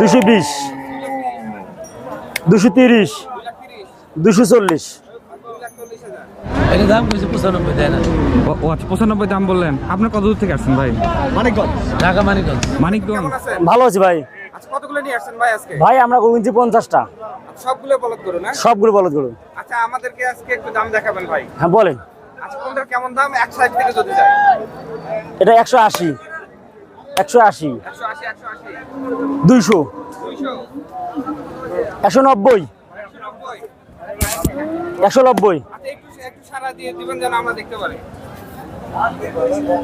দুশো বিশ দুশো তিরিশ দুশো চল্লিশ। পঁচানব্বই আচ্ছা পঁচানব্বই দাম বললেন। আপনার কত দূর থেকে আসছেন ভাই? ঢাকা মানিকগঞ্জ। মানিকগঞ্জ। ভালো আছি ভাই। আচ্ছা ভাই আমরা কিনছি পঞ্চাশটা। সবগুলো বলদ করুন সবগুলো বলদ গরু। আচ্ছা আমাদেরকে আজকে একটু দাম দেখাবেন ভাই। হ্যাঁ বলেন। আচ্ছা কোনটার কেমন দাম? এক সাইড থেকে যদি যায়। এটা একশো আশি। একশো আশি। দুইশো। একশো নব্বই। একশো নব্বই।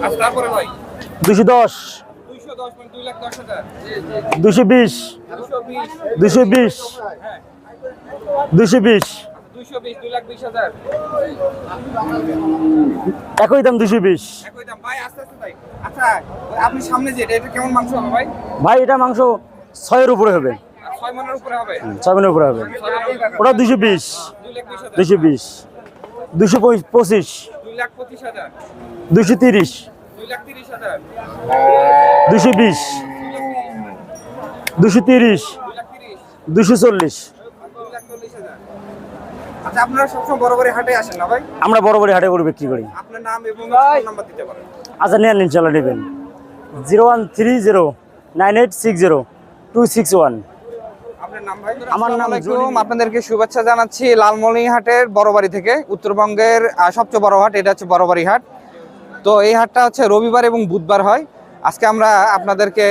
আচ্ছা আচ্ছা দুশো। দশ দশ মানে দুশো বিশ। দুশো বিশ। দুশো বিশ। একই দাম দুশো বিশ। ভাই আচ্ছা এটা মাংস হবে ভাই? ভাই এটা মাংস ছয়ের উপরে হবে। ছয় মনের উপরে হবে। ওটা দুশো বিশ। দুশো বিশ দুশো পঁচিশ। দুশো তিরিশ। দুশো বিশ। দুশো তিরিশ। দুশো চল্লিশ দুই লাখ চল্লিশ হাজার আচ্ছা আপনারা সবসময় বড় বড় হাটে আসেন না ভাই? আমরা বড় হাটে গরু বিক্রি করি। আপনার নাম এবং ফোন নাম্বার দিতে পারেন। আচ্ছা নেন ইনশাল্লাহ নেবেন। Zero one three zero nine eight six zero two six one. আপনার নাম ভাই? আমার নাম আলাইকুম। আপনাদেরকে শুভেচ্ছা জানাচ্ছি লালমনিহাটের বড়বাড়ি থেকে। উত্তরবঙ্গের সবচেয়ে বড় হাট এটা হচ্ছে বড়বাড়ি হাট। তো এই হাটটা হচ্ছে রবিবার এবং বুধবার হয়। আজকে আমরা আপনাদেরকে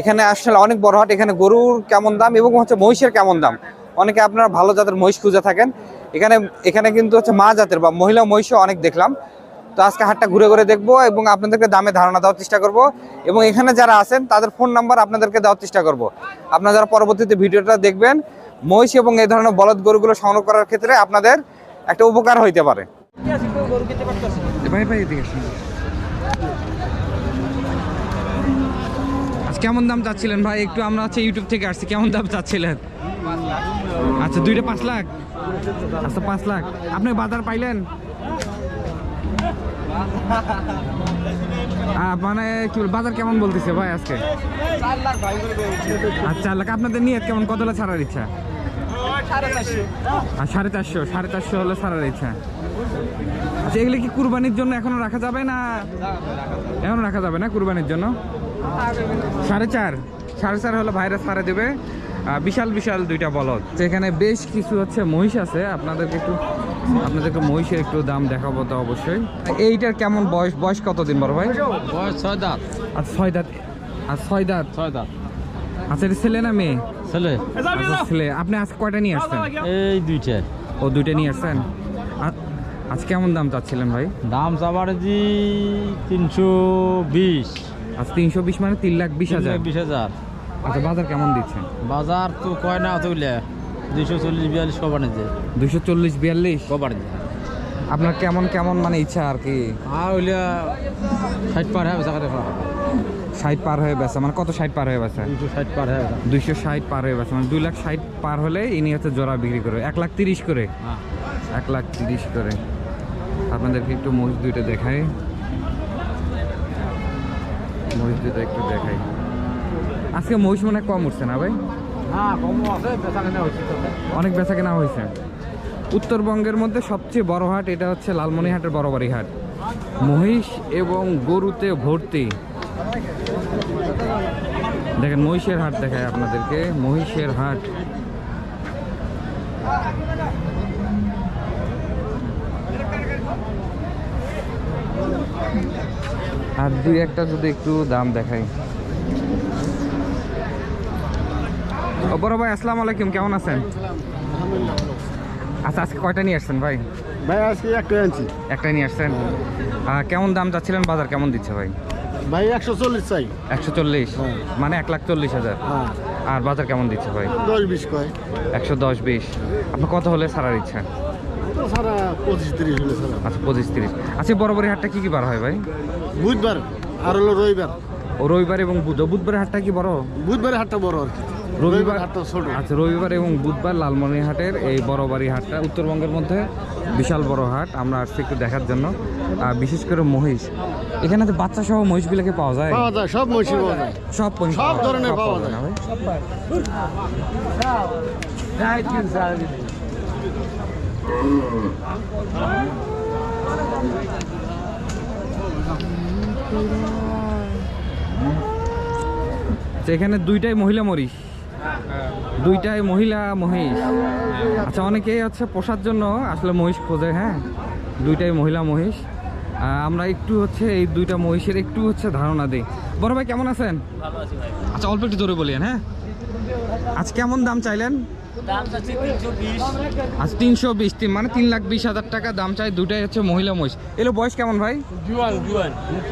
এখানে আসলে অনেক বড় হাট। এখানে গরুর কেমন দাম এবং হচ্ছে মহিষের কেমন দাম? অনেকে আপনারা ভালো জাতের মহিষ খুঁজে থাকেন। এখানে এখানে কিন্তু হচ্ছে মা জাতের বা মহিলা মহিষও অনেক দেখলাম। তো আজকে হাটটা ঘুরে ঘুরে দেখব এবং আপনাদেরকে দামে ধারণা দেওয়ার চেষ্টা করব। এবং এখানে যারা আছেন, তাদের ফোন নাম্বার আপনাদেরকে দেওয়ার চেষ্টা করব। আপনারা যারা পরবর্তীতে ভিডিওটা দেখবেন, মহিষ এবং এই ধরনের বলদ গরুগুলো সংগ্রহ করার ক্ষেত্রে আপনাদের একটা উপকার হইতে পারে। কেমন দাম চাচ্ছিলেন ভাই? একটু আমরা হচ্ছে ইউটিউব থেকে আসছি, কেমন দাম চাচ্ছিলেন? আচ্ছা দুইটা পাঁচ লাখ। আচ্ছা পাঁচ লাখ। আপনি বাজার পাইলেন? মানে কি বাজার কেমন বলতেছে ভাই আজকে? আচ্ছা লাখ। আপনাদের নিয়ে কেমন? কত হলে ছাড়ার ইচ্ছা? আর সাড়ে চারশো। সাড়ে চারশো হলে ছাড়ার ইচ্ছা। আচ্ছা এগুলো কি কুরবানির জন্য এখনও রাখা যাবে না এখনও রাখা যাবে না কুরবানির জন্য? সাড়ে চার। সাড়ে চার হলে ভাইরা ছাড়ে দেবে। বিশাল বিশাল দুইটা বলদ। তো এখানে বেশ কিছু হচ্ছে মহিষ আছে। আপনাদেরকে একটু আপনাদেরকে মহিষের একটু দাম দেখাবো তো অবশ্যই। এইটার কেমন বয়স? বয়স কতদিন বড় ভাই? বয়স ছয় দাঁত। আচ্ছা ছয় দাঁত আর ছয় দাঁত? ছয় দাঁত। আচ্ছা এটা ছেলে না মেয়ে? ছেলে। আচ্ছা ছেলে। আপনি আজ কয়টা নিয়ে আসছেন? এই দুইটা। ও দুইটা নিয়ে আসছেন? আজ কেমন দাম চাচ্ছিলেন ভাই? দাম চাবার জি তিনশো বিশ। আজ তিনশো বিশ মানে তিন লাখ বিশ হাজার। বিশ হাজার। আচ্ছা বাজার কেমন দিচ্ছেন? বাজার তো কয় না তুলে দুইশো চল্লিশ বিয়াল্লিশ কবার নিতে দুশো চল্লিশ বিয়াল্লিশ? কবার নিতে আপনার কেমন কেমন মানে ইচ্ছা আর কি? আর হইলে ষাট পার হ্যাঁ বেচা ষাট পার হয়ে বেচা মানে কত ষাট পার হয়ে বেচা? দুইশো ষাট পার হ্যাঁ দুইশো ষাট পার হয়ে বেচা মানে দুই লাখ ষাট পার হলে ইনি হচ্ছে জোড়া বিক্রি করে এক লাখ তিরিশ করে। হ্যাঁ। এক লাখ তিরিশ করে। আপনাদেরকে একটু মহিষ দুইটা দেখাই। মহিষ দুইটা একটু দেখাই। আজকে মহিষ মনে কম উঠছে না ভাই? হ্যাঁ অনেক বেচা কেনা হয়েছে উত্তরবঙ্গের মধ্যে সবচেয়ে বড় হাট এটা হচ্ছে লালমনিহাটের বড়বাড়ি হাট। মহিষ এবং গরুতে ভর্তি। দেখেন মহিষের হাট দেখায় আপনাদেরকে মহিষের হাট। আর দুই একটা যদি একটু দাম দেখাই ও বড় ভাই আসসালামু আলাইকুম কেমন আছেন? আচ্ছা আজকে কয়টা নিয়ে আসছেন ভাই? ভাই আজকে একটা আনছি একটাই নিয়ে আসছেন? কেমন দাম চাচ্ছিলেন? বাজার কেমন দিচ্ছে ভাই? ভাই একশো চল্লিশ চাই। একশো চল্লিশ? হ্যাঁ। মানে এক লাখ চল্লিশ হাজার? হ্যাঁ। আর বাজার কেমন দিচ্ছে ভাই? দশ বিশ কয়। একশো দশ বিশ আপনার কত হলে ছাড়ার ইচ্ছা আচ্ছা পঁচিশ তিরিশ আচ্ছা বড় বড় হাটটা কি কি বার হয় ভাই? বুধবার। আর হলো রবিবার। ও রবিবার এবং বুধ। বুধবারের হাটটা কি বড়? বুধবারে হাটটা বড় আর কি। রবিবার আচ্ছা রবিবার এবং বুধবার লালমনিরহাটের এই বড়বাড়ি হাটটা উত্তরবঙ্গের মধ্যে বিশাল বড় হাট আমরা আসছি একটু দেখার জন্য। আর বিশেষ করে মহিষ। এখানে তো বাচ্চা সহ মহিষগুলোকে পাওয়া যায়? পাওয়া যায় সব মহিষই পাওয়া যায়। সব মহিষ সব ধরনের পাওয়া যায়। আচ্ছা, এখানে দুইটাই মহিলা মরিষ। দুইটাই মহিলা মহিষ। আচ্ছা অনেকেই হচ্ছে পোষার জন্য আসলে মহিষ খোঁজে হ্যাঁ? দুইটাই মহিলা মহিষ। আমরা একটু হচ্ছে এই দুইটা মহিষের একটু হচ্ছে ধারণা দিই। বড় ভাই কেমন আছেন? আচ্ছা অল্প একটু জোরে বলিয়েন হ্যাঁ? আজ কেমন দাম চাইলেন? আজ তিনশো বিশ মানে তিন লাখ বিশ হাজার টাকা দাম চাই দুটাই হচ্ছে মহিলা মহিষ। এলো বয়স কেমন ভাই?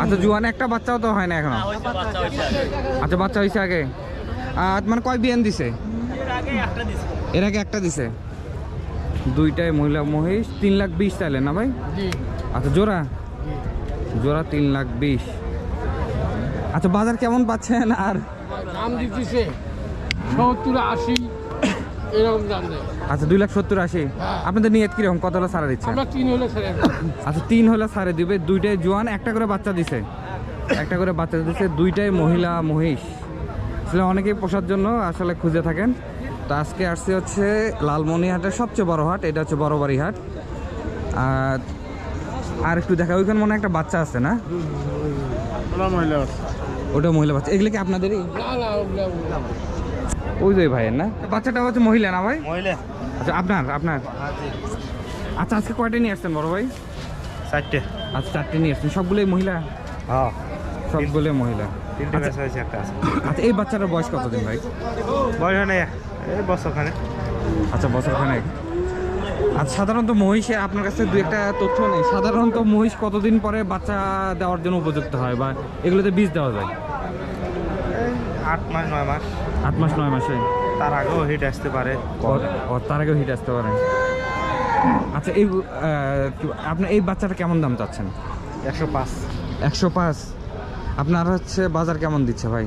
আচ্ছা জুয়ান একটা বাচ্চাও তো হয় না এখনও? আচ্ছা বাচ্চা হয়েছে আগে। মানে কয় বিয়ান দিছে? এর আগে একটা দিছে। দুইটাই মহিলা মহিষ তিন লাখ বিশ চাইলেন না ভাই? আচ্ছা জোড়া? জোড়া তিন লাখ বিশ। আচ্ছা বাজার কেমন পাচ্ছেন আর? দাম দিতেছে সত্তর আশি এরকম দাম আচ্ছা দুই লাখ সত্তর আশি। আপনাদের নিয়ত কীরকম? কত হলে সারা দেব। আচ্ছা তিন হলে সারে দিবে। দুইটাই জোয়ান একটা করে বাচ্চা দিছে। একটা করে বাচ্চা দিছে দুইটাই মহিলা মহিষ। আসলে অনেকেই পোষার জন্য আসলে খুঁজে থাকেন। তো আজকে আসছে হচ্ছে লালমনিহাটের সবচেয়ে বড় হাট এটা হচ্ছে বড়বাড়ি হাট। আর আর একটু দেখা ওইখানে মনে একটা বাচ্চা আছে না। ওটা মহিলা বাচ্চা। এগুলো কি আপনাদেরই? ওগুলা। ওই যে ভাইয়ের না? বাচ্চাটা হচ্ছে মহিলা না ভাই? আচ্ছা আপনার আপনার? আচ্ছা আজকে কয়টা নিয়ে আসছেন বড় ভাই? চারটে। আচ্ছা চারটে নিয়ে আসছেন। সবগুলোই মহিলা? হ্যাঁ। সবগুলোই মহিলা। তিনটে আচ্ছা। হয়েছে একটা আছে। আচ্ছা এই বাচ্চাটার বয়স কতদিন ভাই? বয়স হয় না এই বছরখানে আচ্ছা বছর খানেক আচ্ছা সাধারণত মহিষে আপনার কাছে দু একটা তথ্য নেই। সাধারণত মহিষ কতদিন পরে বাচ্চা দেওয়ার জন্য উপযুক্ত হয় বা এগুলোতে বীজ দেওয়া যায়? আট মাস নয় মাস। আট মাস নয় মাসে? তার আগেও হিট আসতে পারে। তার আগেও হিট আসতে পারে। আচ্ছা এই আপনার এই বাচ্চাটা কেমন দাম চাচ্ছেন? একশো পাঁচ। একশো পাঁচ। আপনার হচ্ছে বাজার কেমন দিচ্ছে ভাই?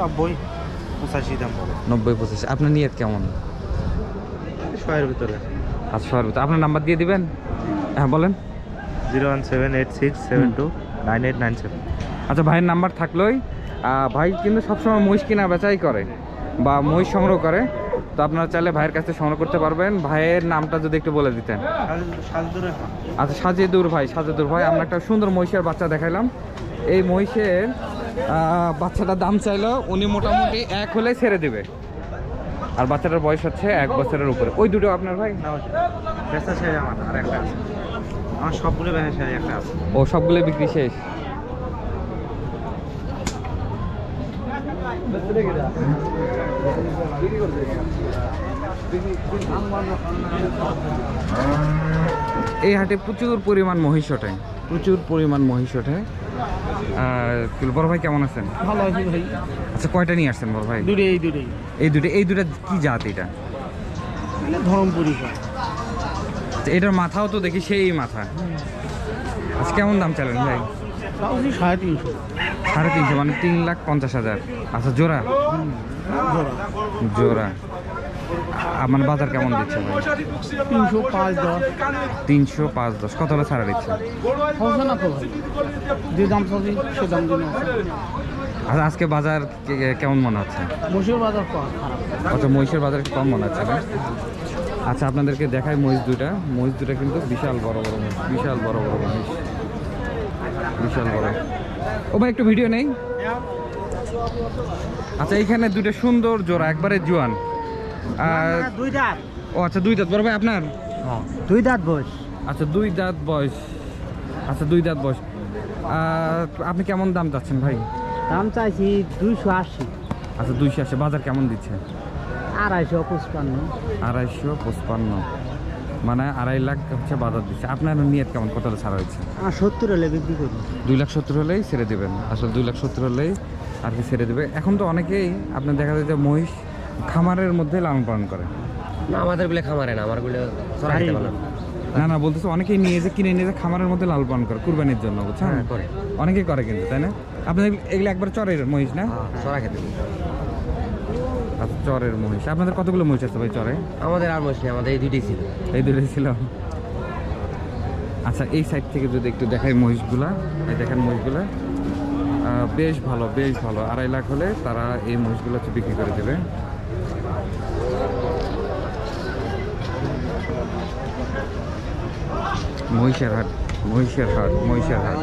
নব্বই পঁচাশি দাম নব্বই পঁচিশ। আপনার নিয়ত কেমন? ছয়ের ভিতরে। আচ্ছা সর্বোচ্চ আপনার নাম্বার দিয়ে দিবেন? হ্যাঁ বলেন। Zero one seven eight six seven two nine eight nine seven. আচ্ছা ভাইয়ের নাম্বার থাকলোই। ভাই কিন্তু সবসময় মহিষ কিনা বেচাই করে বা মহিষ সংগ্রহ করে। তো আপনারা চাইলে ভাইয়ের কাছে সংগ্রহ করতে পারবেন। ভাইয়ের নামটা যদি একটু বলে দিতেন। আচ্ছা সাজেদুর ভাই সাজেদুর ভাই আমরা একটা সুন্দর মহিষের বাচ্চা দেখাইলাম। এই মহিষের বাচ্চাটার দাম চাইলো উনি মোটামুটি এক হলে ছেড়ে দেবে। আর বাচ্চাটার বয়স হচ্ছে এক বছরের উপরে। ওই দুটো আপনার ভাই? বেচা শেষ আমার আর একটা আছে। আমার সবগুলো বেচা শেষ একটা আছে। ও সবগুলো বিক্রি শেষ? এই হাটে প্রচুর পরিমাণ মহিষ ওঠে। প্রচুর পরিমাণ মহিষ ওঠে। বড় ভাই কেমন আছেন? ভালো আছে ভাই। আচ্ছা কয়টা নিয়ে আসছেন বড় ভাই? দূরে এই এই দুটো এই দুটো কি জাত এটা? ধরমপুরি আচ্ছা, এটার মাথাও তো দেখি সেই মাথা। আচ্ছা কেমন দাম চালেন ভাই? সাড়ে তিনশো। সাড়ে তিনশো মানে তিন লাখ পঞ্চাশ হাজার। আচ্ছা জোড়া। জোড়া। আ- মানে বাজার কেমন দিচ্ছে ভাই? তিনশো পাঁচ দশ। তিনশো পাঁচ দশ। কত হলে ছাড়া দিচ্ছে? হচ্ছে না তো যে দাম চাচ্ছি সে দাম আর আজকে বাজার কেমন মনে হচ্ছে? বাজার আচ্ছা মহিষের বাজার কম মনে হচ্ছে না? আচ্ছা আপনাদেরকে দেখাই মহিষ দুটা মহিষ দুটা কিন্তু বিশাল বড় বড় মহিষ। বিশাল বড় বড় মহিষ। বিশাল বড়। ও ভাই একটু ভিডিও নেই? আচ্ছা এইখানে দুটো সুন্দর জোড়া একবারে জোয়ান। দুই দাঁত। ও আচ্ছা দুই দাঁত বড় ভাই আপনার? দুই দাঁত বয়স। আচ্ছা দুই দাঁত বয়স। আচ্ছা দুই দাঁত বয়স। আপনি কেমন দাম চাচ্ছেন ভাই? দাম চাইছি দুইশো আশি। আচ্ছা দুইশো আশি। বাজার কেমন দিচ্ছে? আড়াইশো পঁচপান্ন। আড়াইশো পঁচপান্ন। মানে আড়াই লাখ হচ্ছে বাজার দিচ্ছে। আপনার নিয়ত কেমন? কত ছাড়া হয়েছে? সত্তর হলে বিক্রি করি দুই লাখ সত্তর হলেই ছেড়ে দেবেন। আসলে দুই লাখ সত্তর হলেই আর কি ছেড়ে দেবে। এখন তো অনেকেই আপনার দেখা যায় যে মহিষ খামারের মধ্যে লালন পালন করে। না আমাদেরগুলো খামারে না আমারগুলো বাড়ি। না না বলতেছে অনেকেই নিয়ে যে কিনে নিয়ে যে খামারের মধ্যে লাল পালন করে কুরবানির জন্য বুঝছেন? করে। অনেকেই করে কিন্তু তাই না? আপনাদের এগুলো একবার চরের মহিষ না? চড়া খেতে আচ্ছা, চরের মহিষ। আপনাদের কতগুলো মহিষ আছে ভাই চরে? আমাদের আর মশলি আমাদের এই দুইটাই ছিল। এই দুটো ছিল? আচ্ছা এই সাইড থেকে যদি একটু দেখাই মহিষগুলা এই দেখেন মহিষগুলা। বেশ ভালো বেশ ভালো। আড়াই লাখ হলে তারা এই মহিষগুলো হচ্ছে বিক্রি করে দেবে। মহিষের হাট মহিষের হাট মহিষের হাট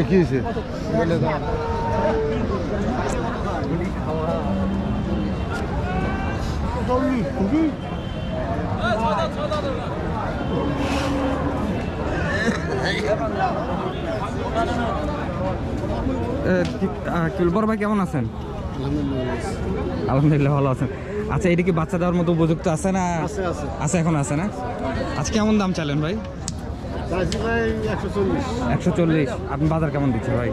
কি হয়েছে এ, কি- আহ, কি বলব, বড় ভাই কেমন আছেন? আলহামদুলিল্লাহ। ভালো আছেন। আচ্ছা এটা কি বাচ্চা দেওয়ার মতো উপযুক্ত আছে না? আছে এখন আছে না? আজকে কেমন দাম চাইলেন ভাই? ভাই একশো চল্লিশ। আপনি বাজার কেমন দিচ্ছে ভাই?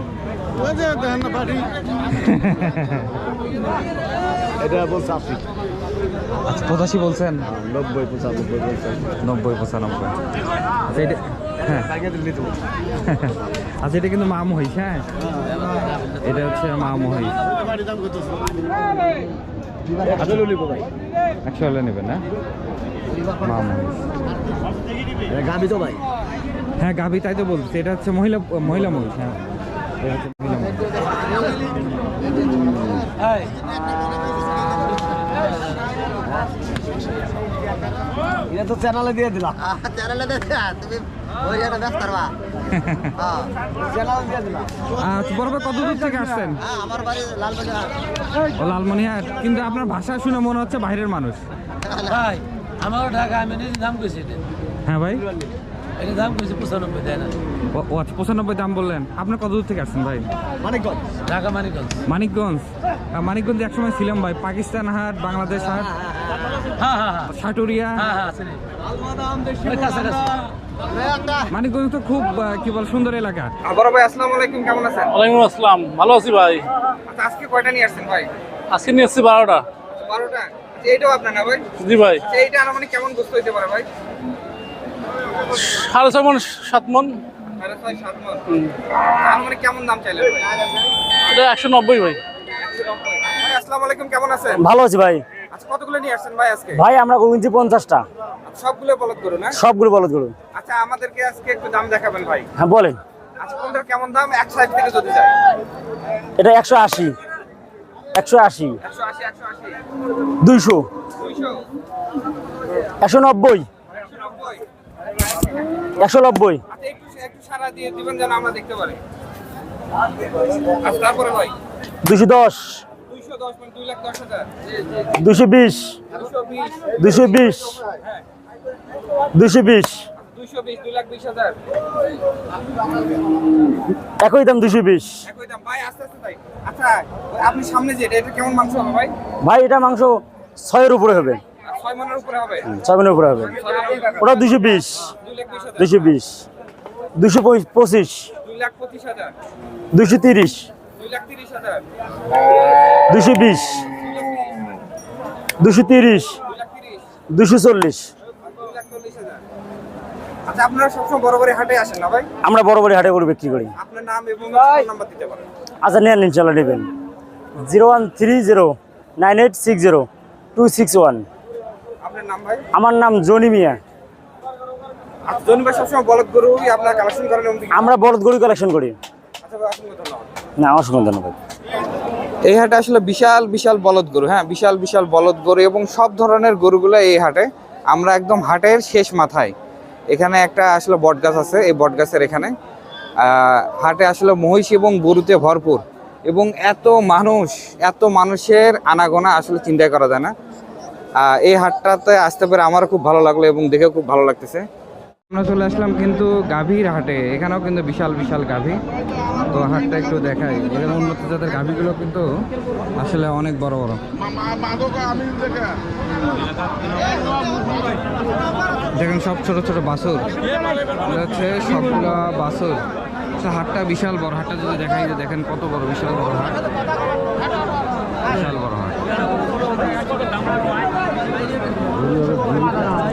এটা বলছে আচ্ছা পঁচাশি বলছেন? নব্বই পঁচানব্বই বলছে নব্বই পঁচানব্বই। আচ্ছা এটা হ্যাঁ। আচ্ছা এটা কিন্তু মা মহিষ হ্যাঁ? এটা হচ্ছে মা মহিষ। বাড়ি দাম কত একশো হলে নেবেন না? মা তো ভাই। হ্যাঁ গাভি তাই তো বলছি। এটা হচ্ছে মহিলা মহিলা মহিষ হ্যাঁ। এটা হচ্ছে মহিলা মহিষ এটা তো চ্যানেলে দিয়ে দিলাম। চ্যানেলে তুমি পারবা হ্যাঁ চ্যানেলে দিয়ে দিলাম বড় ভাই কত দূর থেকে আসছেন? হ্যাঁ, আমার বাড়ি লালবাজার। ও লালমনিহাট। কিন্তু আপনার ভাষা শুনে মনে হচ্ছে বাইরের মানুষ। ভাই আমার ঢাকা আমি নিজে দাম কইছি এটা। হ্যাঁ ভাই। এটা দাম কইছি পঁচানব্বই না? ও- আচ্ছা পঁচানব্বই দাম বললেন। আপনার কত দূর থেকে আসছেন ভাই? মানিকগঞ্জ। ঢাকা মানিকগঞ্জ। মানিকগঞ্জ। মানিকগঞ্জে একসময় ছিলাম ভাই। পাকিস্তান হাট বাংলাদেশ হাট হ্যাঁ হ্যাঁ হ্যাঁ সাটুরিয়া। হ্যাঁ হ্যাঁ মানিকগঞ্জ তো খুব কি বল সুন্দর এলাকা। আহ, বড় ভাই আসসালামু আলাইকুম কেমন আছেন? ওয়ালাইকুম আসসালাম ভালো আছি ভাই। আচ্ছা আজকে কয়টা নিয়ে আসছেন ভাই? আজকে নিয়ে এসেছি বারোটা। বারোটা। আচ্ছা, এইটাও আপনার না ভাই? জি ভাই। আচ্ছা, এইটা আনুমানিক কেমন গোস্ত হইতে পারে ভাই? সাড়ে ছয় মন সাত মন। সাড়ে ছয় সাত। আনুমানিক কেমন দাম চাইলেন এটা একশো নব্বই ভাই। ভাই আসসালামু আলাইকুম কেমন আছেন? ভালো আছি ভাই। আচ্ছা কতগুলো নিয়ে আসছেন ভাই আজকে? ভাই আমরা কিনছি পঞ্চাশটা। আচ্ছা, সবগুলো বলদ করুন না? সবগুলো বলদ গরু। আচ্ছা আমাদেরকে আজকে একটু দাম দেখাবেন ভাই। হ্যাঁ বলেন। আচ্ছা কোনটার কেমন দাম? এক সাইড থেকে যদি যায়। এটা একশো আশি। একশো আশি। একশো আশি একশো দুইশো। দুইশো। একশো নব্বই। একশো নব্বই। একশো আচ্ছা একটু একটু সারা দিয়ে দিবেন যেন আমরা দেখতে পারি। আচ্ছা তারপরে ভাই। দুশো দশ। দশ বিশ। দুশো বিশ। দুশো বিশ। একই দাম দুশো বিশ। ভাই, এটা মাংস ছয়ের উপরে হবে। ছয় উপরে হবে। ওটা দুশো বিশ। দুশো বিশ। দুশো পঁচিশ। দুশো তিরিশ। দুশো বিশ দুশো তিরিশ দুশো চল্লিশ। আচ্ছা আমরা বড় বড় হাটে গরু বিক্রি করি। আচ্ছা নেন ইনশাল্লাহ নেবেন। Zero one three zero nine eight six zero two six one. আমার নাম জনি মিয়া। আচ্ছা আমরা বলদ গরু কালেকশন করি। না অসংখ্য ধন্যবাদ এই হাটে আসলে বিশাল বিশাল বলদ গরু হ্যাঁ বিশাল বিশাল বলদ গরু এবং সব ধরনের গরুগুলো এই হাটে। আমরা একদম হাটের শেষ মাথায়। এখানে একটা আসলে বট গাছ আছে, এই বট গাছের এখানে হাটে আসলে মহিষ এবং গরুতে ভরপুর এবং এত মানুষ, এত মানুষের আনাগোনা আসলে চিন্তা করা যায় না। এই হাটটাতে আসতে পেরে আমারও খুব ভালো লাগল এবং দেখেও খুব ভালো লাগতেছে। আমরা চলে আসলাম কিন্তু গাভীর হাটে। এখানেও কিন্তু বিশাল বিশাল গাভী। তো হাটটা একটু দেখাই। এখানে উন্নত জাতের গাভীগুলো কিন্তু আসলে অনেক বড় বড়। দেখেন, সব ছোট ছোট এটা হচ্ছে সবগুলো বাছুর। আচ্ছা হাটটা বিশাল বড়। হাটটা যদি দেখাই, যে দেখেন কত বড়, বিশাল বড় হাট। বিশাল বড় হাট।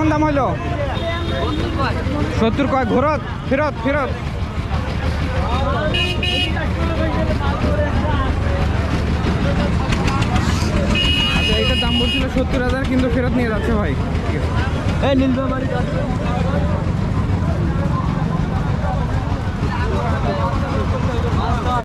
কেমন দাম হইল। সত্তর কয়, ঘোরত, ফেরত ফেরত। আচ্ছা এটার দাম বলছিল সত্তর হাজার, কিন্তু ফেরত নিয়ে যাচ্ছে ভাই।